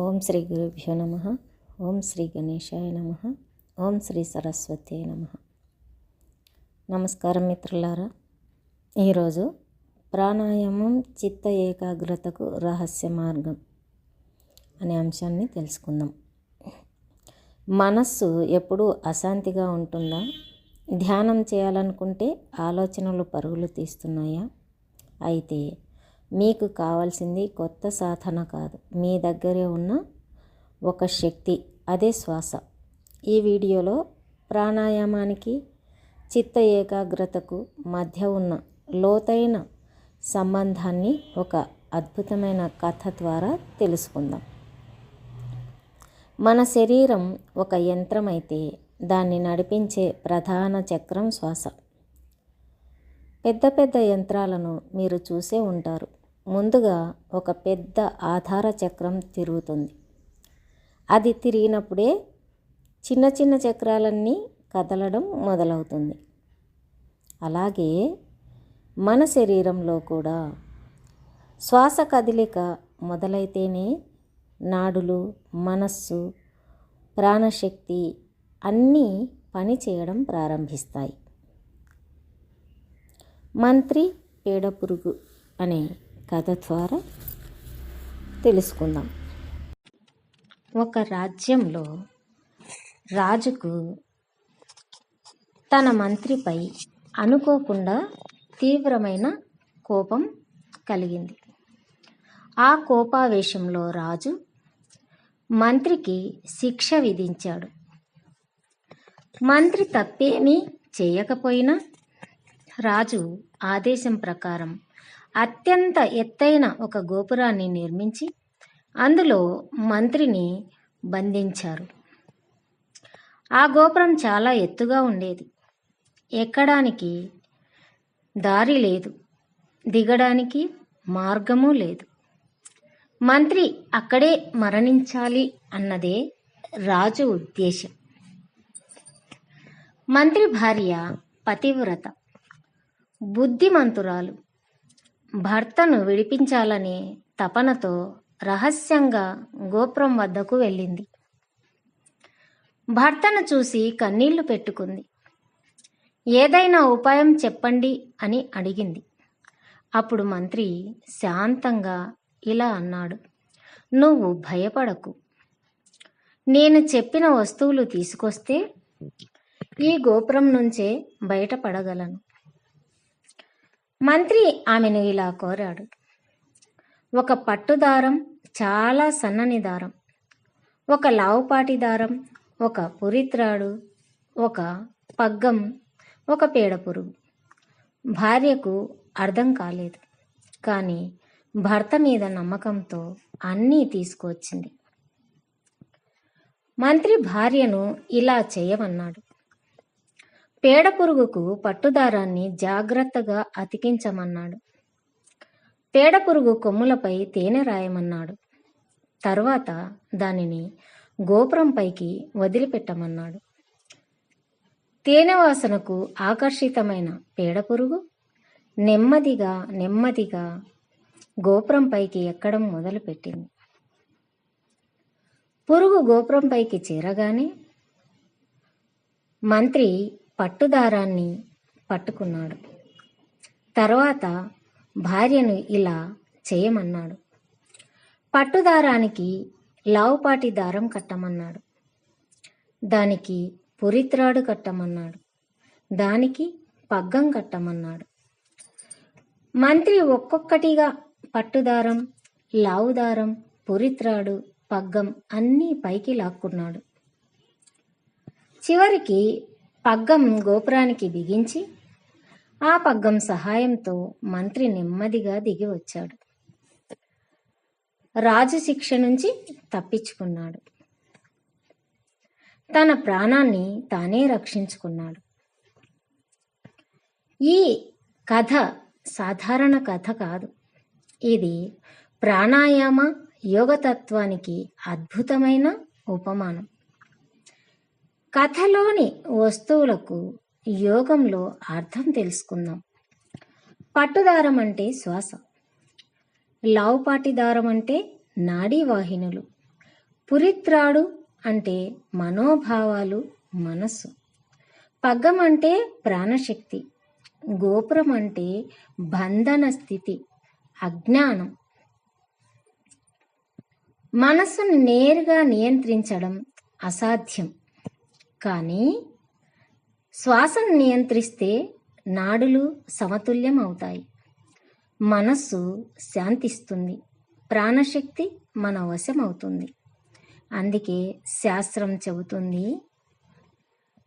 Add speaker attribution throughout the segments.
Speaker 1: ఓం శ్రీ గురుభ్యో నమ ఓం శ్రీ గణేశాయ నమ ఓం శ్రీ సరస్వతి నమ. నమస్కారం మిత్రులారా ఈరోజు ప్రాణాయామం చిత్త ఏకాగ్రతకు రహస్య మార్గం అనే అంశాన్ని తెలుసుకుందాం. మనస్సు ఎప్పుడూ అశాంతిగా ఉంటుందా? ధ్యానం చేయాలనుకుంటే ఆలోచనలు పరుగులు తీస్తున్నాయా? అయితే మీకు కావాల్సింది కొత్త సాధన కాదు. మీ దగ్గరే ఉన్న ఒక శక్తి అదే శ్వాస. ఈ వీడియోలో ప్రాణాయామానికి చిత్త ఏకాగ్రతకు మధ్య ఉన్న లోతైన సంబంధాన్ని ఒక అద్భుతమైన కథ ద్వారా తెలుసుకుందాం. మన శరీరం ఒక యంత్రం అయితే దాన్ని నడిపించే ప్రధాన చక్రం శ్వాస. పెద్ద పెద్ద యంత్రాలను మీరు చూసే ఉంటారు. ముందుగా ఒక పెద్ద ఆధార చక్రం తిరుగుతుంది. అది తిరిగినప్పుడే చిన్న చిన్న చక్రాలన్నీ కదలడం మొదలవుతుంది. అలాగే మన శరీరంలో కూడా శ్వాస కదలిక మొదలైతేనే నాడులు మనస్సు ప్రాణశక్తి అన్నీ పని చేయడం ప్రారంభిస్తాయి. మంత్రి పేడపురుగు అనే కథ ద్వారా తెలుసుకుందాం. ఒక రాజ్యంలో రాజుకు తన మంత్రిపై అనుకోకుండా తీవ్రమైన కోపం కలిగింది. ఆ కోపావేశంలో రాజు మంత్రికి శిక్ష విధించాడు. మంత్రి తప్పేమీ చేయకపోయినా రాజు ఆదేశం ప్రకారం అత్యంత ఎత్తైన ఒక గోపురాన్ని నిర్మించి అందులో మంత్రిని బంధించారు. ఆ గోపురం చాలా ఎత్తుగా ఉండేది. ఎక్కడానికి దారి లేదు. దిగడానికి మార్గము లేదు. మంత్రి అక్కడే మరణించాలి అన్నదే రాజు ఉద్దేశం. మంత్రి భార్య పతివ్రత బుద్ధిమంతురాలు భర్తను విడిపించాలనే తపనతో రహస్యంగా గోపురం వద్దకు వెళ్ళింది. భర్తను చూసి కన్నీళ్ళు పెట్టుకుంది. ఏదైనా ఉపాయం చెప్పండి అని అడిగింది. అప్పుడు మంత్రి శాంతంగా ఇలా అన్నాడు. నువ్వు భయపడకు. నేను చెప్పిన వస్తువులు తీసుకొస్తే ఈ గోపురం నుంచే బయటపడగలను. మంత్రి ఆమెను ఇలా కోరాడు. ఒక పట్టుదారం చాలా సన్నని దారం. ఒక లావుపాటి దారం ఒక పురిత్రాడు ఒక పగ్గం ఒక పేడ పురుగు. భార్యకు అర్థం కాలేదు. కానీ భర్త మీద నమ్మకంతో అన్నీ తీసుకువచ్చింది. మంత్రి భార్యను ఇలా చేయమన్నాడు. పేడ పురుగుకు పట్టుదారాన్ని జాగ్రత్తగా అతికించమన్నాడు. పేడ పురుగు కొమ్ములపై తేనె రాయమన్నాడు. తర్వాత దానిని గోపురంపైకి వదిలిపెట్టమన్నాడు. తేనె వాసనకు ఆకర్షితమైన పేడ పురుగు నెమ్మదిగా నెమ్మదిగా గోపురంపైకి ఎక్కడం మొదలుపెట్టింది. పురుగు గోపురంపైకి చేరగానే మంత్రి పట్టుదారాన్ని పట్టుకున్నాడు. తర్వాత భార్యను ఇలా చేయమన్నాడు. పట్టుదారానికి లావుపాటి దారం కట్టమన్నాడు. దానికి పురిత్రాడు కట్టమన్నాడు. దానికి పగ్గం కట్టమన్నాడు. మంత్రి ఒక్కొక్కటిగా పట్టుదారం లావుదారం పురిత్రాడు పగ్గం అన్నీ పైకి లాక్కున్నాడు. చివరికి పగ్గం గోపురానికి బిగించి ఆ పగ్గం సహాయంతో మంత్రి నెమ్మదిగా దిగి వచ్చాడు. రాజు శిక్ష నుంచి తప్పించుకున్నాడు. తన ప్రాణాన్ని తానే రక్షించుకున్నాడు. ఈ కథ సాధారణ కథ కాదు. ఇది ప్రాణాయామ యోగతత్వానికి అద్భుతమైన ఉపమానం. కథలోని వస్తువులకు యోగంలో అర్థం తెలుసుకుందాం. పట్టుదారం అంటే శ్వాస. లావుపాటి దారం అంటే నాడీవాహినులు పురిత్రాడు అంటే మనోభావాలు మనస్సు. పగ్గం అంటే ప్రాణశక్తి. గోపురం అంటే బంధన స్థితి అజ్ఞానం. మనస్సును నేరుగా నియంత్రించడం అసాధ్యం. కానీ శ్వాసను నియంత్రిస్తే నాడులు సమతుల్యం అవుతాయి మనస్సు శాంతిస్తుంది. ప్రాణశక్తి మన వశం అవుతుంది అందుకే శాస్త్రం చెబుతుంది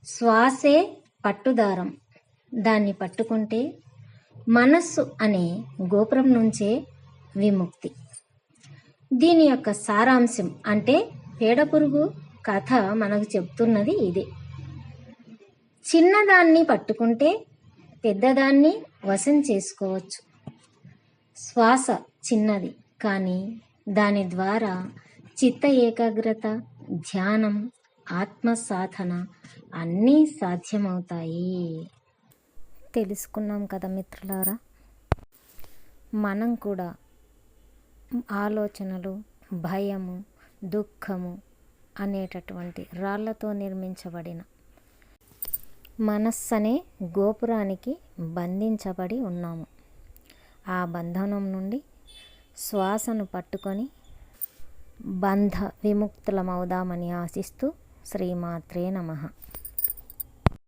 Speaker 1: శ్వాసే పట్టుదారం. దాన్ని పట్టుకుంటే మనస్సు అనే గోపురం నుంచే విముక్తి. దీని యొక్క సారాంశం అంటే పేడ పురుగు కథ మనకు చెప్తున్నది ఇదే. చిన్నదాన్ని పట్టుకుంటే పెద్దదాన్ని వశం చేసుకోవచ్చు. శ్వాస చిన్నది కానీ దాని ద్వారా చిత్త ఏకాగ్రత ధ్యానం ఆత్మ సాధన అన్నీ సాధ్యమవుతాయి. తెలుసుకున్నాం కదా మిత్రులారా? మనం కూడా ఆలోచనలు భయము దుఃఖము అనేటటువంటి రాళ్ళతో నిర్మించబడిన మనస్సనే గోపురానికి బంధించబడి ఉన్నాము. ఆ బంధనం నుండి శ్వాసను పట్టుకొని బంధ విముక్తులమవుదామని ఆశిస్తూ శ్రీమాత్రే నమః.